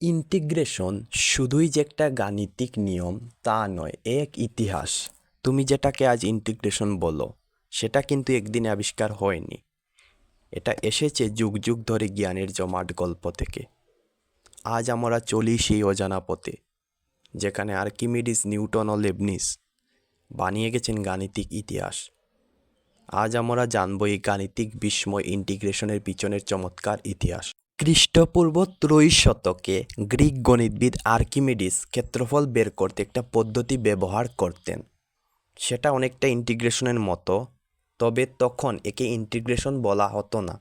Integration শুধুই যে একটা গাণিতিক নিয়ম, তা নয় এক ইতিহাস। তুমি যেটাকে আজ ইন্টিগ্রেশন বলো, সেটা কিন্তু একদিনে আবিষ্কার হয়নি। এটা এসেছে যুগ যুগ ধরে জ্ঞানের জমাট গল্প থেকে। আজ আমরা চলি সেই অজানা পথে, যেখানে আর্কিমিডিস, নিউটন ও লেবনিস বানিয়ে গেছেন গাণিতিক ইতিহাস। আজ আমরা জানব এই গাণিতিক বিস্ময় ইন্টিগ্রেশনের পিছনের চমৎকার ইতিহাস। খ্রিস্টপূর্ব ত্রয়ী শতকে গ্রিক গণিতবিদ আর্কিমিডিস ক্ষেত্রফল বের করতে একটা পদ্ধতি ব্যবহার করতেন। সেটা অনেকটা ইন্টিগ্রেশনের মতো, তবে তখন একে ইন্টিগ্রেশন বলা হতো না।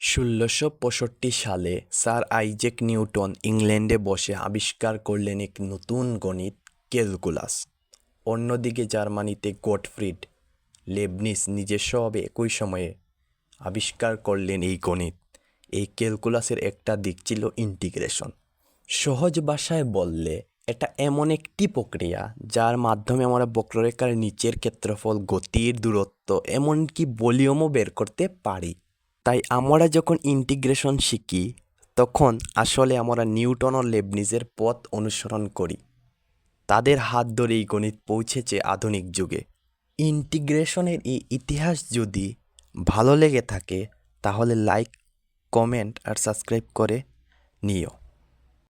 ষোলোশো পঁয়ষট্টি সালে স্যার আইজেক নিউটন ইংল্যান্ডে বসে আবিষ্কার করলেন এক নতুন গণিত, ক্যালকুলাস। অন্যদিকে জার্মানিতে গটফ্রিড লেবনিস নিজস্বভাবে একই সময়ে আবিষ্কার করলেন এই গণিত। এই ক্যালকুলাসের একটা দিক ছিল ইন্টিগ্রেশন। সহজ ভাষায় বললে, এটা এমন একটি প্রক্রিয়া যার মাধ্যমে আমরা বক্ররেখার নিচের ক্ষেত্রফল, গতির দূরত্ব, এমনকি ভলিউমও বের করতে পারি। তাই আমরা যখন ইন্টিগ্রেশন শিখি, তখন আসলে আমরা নিউটন ও লেবনিজের পথ অনুসরণ করি। তাদের হাত ধরে এই গণিত পৌঁছেছে আধুনিক যুগে। ইন্টিগ্রেশনের এই ইতিহাস যদি ভালো লেগে থাকে, তাহলে লাইক কমেন্ট আর সাবস্ক্রাইব করে নিও।